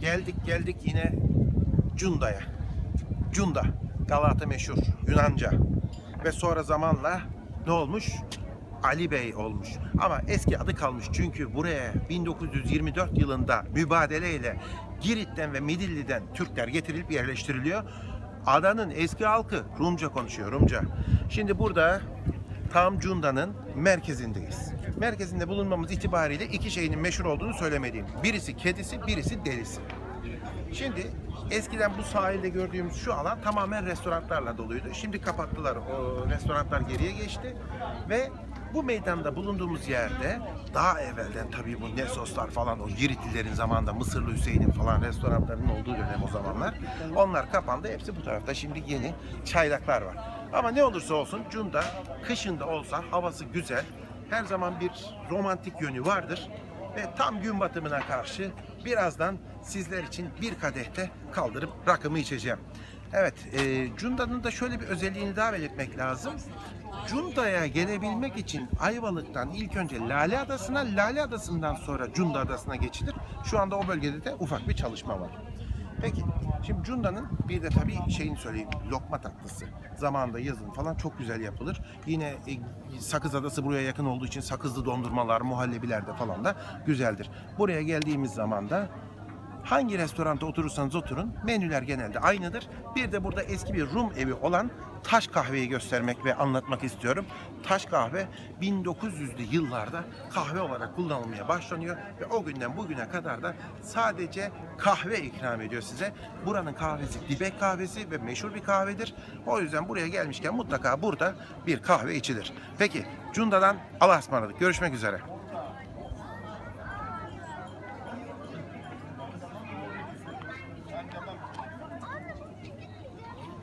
Geldik geldik yine Cunda'ya. Cunda. Galata meşhur. Yunanca. Ve sonra zamanla ne olmuş? Ali Bey olmuş. Ama eski adı kalmış çünkü buraya 1924 yılında mübadeleyle Girit'ten ve Midilli'den Türkler getirilip yerleştiriliyor. Adanın eski halkı Rumca konuşuyor, Rumca. Şimdi burada tam Cunda'nın merkezindeyiz. Merkezinde bulunmamız itibariyle iki şeyin meşhur olduğunu söylemediğim. Birisi kedisi, birisi delisi. Şimdi eskiden bu sahilde gördüğümüz şu alan tamamen restoranlarla doluydu. Şimdi kapattılar. O restoranlar geriye geçti ve bu meydanda bulunduğumuz yerde daha evvelden tabii bu Nesoslar falan o Giritlilerin zamanında Mısırlı Hüseyin'in falan restoranlarının olduğu dönem o zamanlar. Onlar kapandı. Hepsi bu tarafta. Şimdi yeni çaylaklar var. Ama ne olursa olsun Cunda kışında olsa havası güzel. Her zaman bir romantik yönü vardır ve tam gün batımına karşı birazdan sizler için bir kadehte kaldırıp rakımı içeceğim. Evet, e, Cunda'nın da şöyle bir özelliğini daha belirtmek lazım. Cunda'ya gelebilmek için Ayvalık'tan ilk önce Lale Adası'na, Lale Adası'ndan sonra Cunda Adası'na geçilir. Şu anda o bölgede de ufak bir çalışma var. Peki, şimdi Cunda'nın bir de tabii şeyini söyleyeyim, lokma tatlısı. Zamanında yazın falan çok güzel yapılır. Yine e, Sakız Adası buraya yakın olduğu için sakızlı dondurmalar, muhallebiler de falan da güzeldir. Buraya geldiğimiz zaman da hangi restoranda oturursanız oturun menüler genelde aynıdır. Bir de burada eski bir Rum evi olan Taş Kahve'yi göstermek ve anlatmak istiyorum. Taş Kahve 1900'lü yıllarda kahve olarak kullanılmaya başlanıyor ve o günden bugüne kadar da sadece kahve ikram ediyor size. Buranın kahvesi dibek kahvesi ve meşhur bir kahvedir. O yüzden buraya gelmişken mutlaka burada bir kahve içilir. Peki Cunda'dan Allah'a ısmarladık. Görüşmek üzere.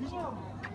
그